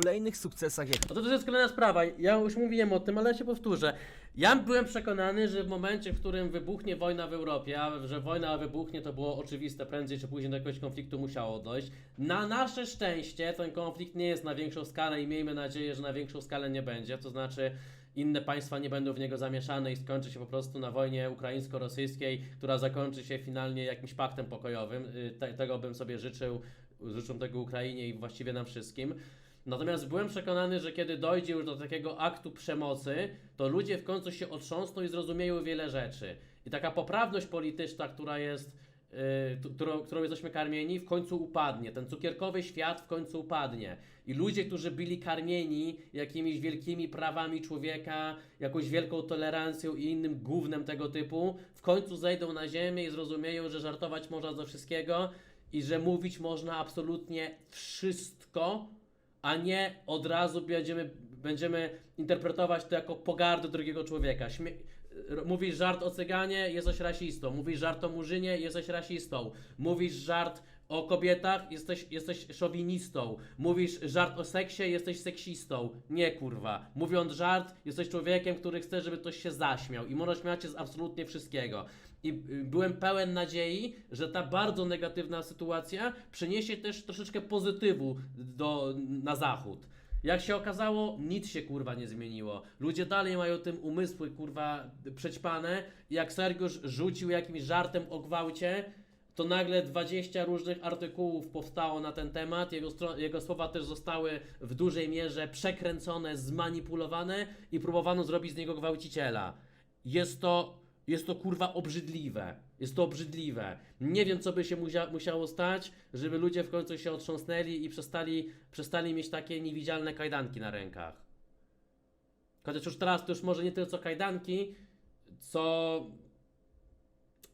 kolejnych sukcesach, jak No to, to jest kolejna sprawa. Ja już mówiłem o tym, ale ja się powtórzę. Ja byłem przekonany, że w momencie, w którym wybuchnie wojna w Europie, a że wojna wybuchnie, to było oczywiste, prędzej czy później do jakiegoś konfliktu musiało dojść. Na nasze szczęście ten konflikt nie jest na większą skalę i miejmy nadzieję, że na większą skalę nie będzie. To znaczy inne państwa nie będą w niego zamieszane i skończy się po prostu na wojnie ukraińsko-rosyjskiej, która zakończy się finalnie jakimś paktem pokojowym. Y, Te, tego bym sobie życzył, życzę tego Ukrainie i właściwie nam wszystkim. Natomiast byłem przekonany, że kiedy dojdzie już do takiego aktu przemocy, to ludzie w końcu się otrząsną i zrozumieją wiele rzeczy. I taka poprawność polityczna, która jest, yy, którą, którą jesteśmy karmieni, w końcu upadnie. Ten cukierkowy świat w końcu upadnie. I ludzie, którzy byli karmieni jakimiś wielkimi prawami człowieka, jakąś wielką tolerancją i innym gównem tego typu, w końcu zejdą na ziemię i zrozumieją, że żartować można ze wszystkiego i że mówić można absolutnie wszystko, a nie od razu będziemy, będziemy interpretować to jako pogardę drugiego człowieka. Śmie- mówisz żart o cyganie, jesteś rasistą. Mówisz żart o murzynie, jesteś rasistą. Mówisz żart o kobietach, jesteś, jesteś szowinistą. Mówisz żart o seksie, jesteś seksistą. Nie kurwa. Mówiąc żart, jesteś człowiekiem, który chce, żeby ktoś się zaśmiał. I można śmiać się z absolutnie wszystkiego. I byłem pełen nadziei, że ta bardzo negatywna sytuacja przyniesie też troszeczkę pozytywu do, na zachód. Jak się okazało, nic się kurwa nie zmieniło. Ludzie dalej mają tym umysły kurwa przećpane. Jak Sergiusz rzucił jakimś żartem o gwałcie, to nagle 20 różnych artykułów powstało na ten temat. Jego, jego słowa też zostały w dużej mierze przekręcone, zmanipulowane i próbowano zrobić z niego gwałciciela. Jest to, jest to kurwa obrzydliwe. Jest to obrzydliwe. Nie wiem, co by się muzia- musiało stać, żeby ludzie w końcu się otrząsnęli i przestali, przestali mieć takie niewidzialne kajdanki na rękach. Chociaż już teraz to już może nie tyle co kajdanki, co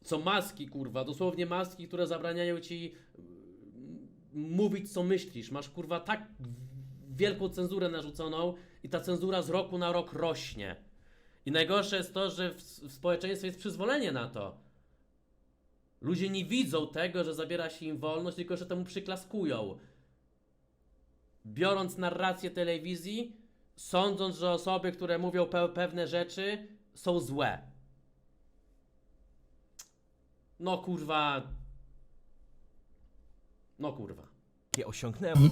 co maski, kurwa, dosłownie maski, które zabraniają ci mm, mówić, co myślisz. Masz, kurwa, tak wielką cenzurę narzuconą i ta cenzura z roku na rok rośnie. I najgorsze jest to, że w, w społeczeństwie jest przyzwolenie na to. Ludzie nie widzą tego, że zabiera się im wolność, tylko że temu przyklaskują. Biorąc narrację telewizji, sądząc, że osoby, które mówią pe pewne rzeczy, są złe. No kurwa. No kurwa. osiągnęłem.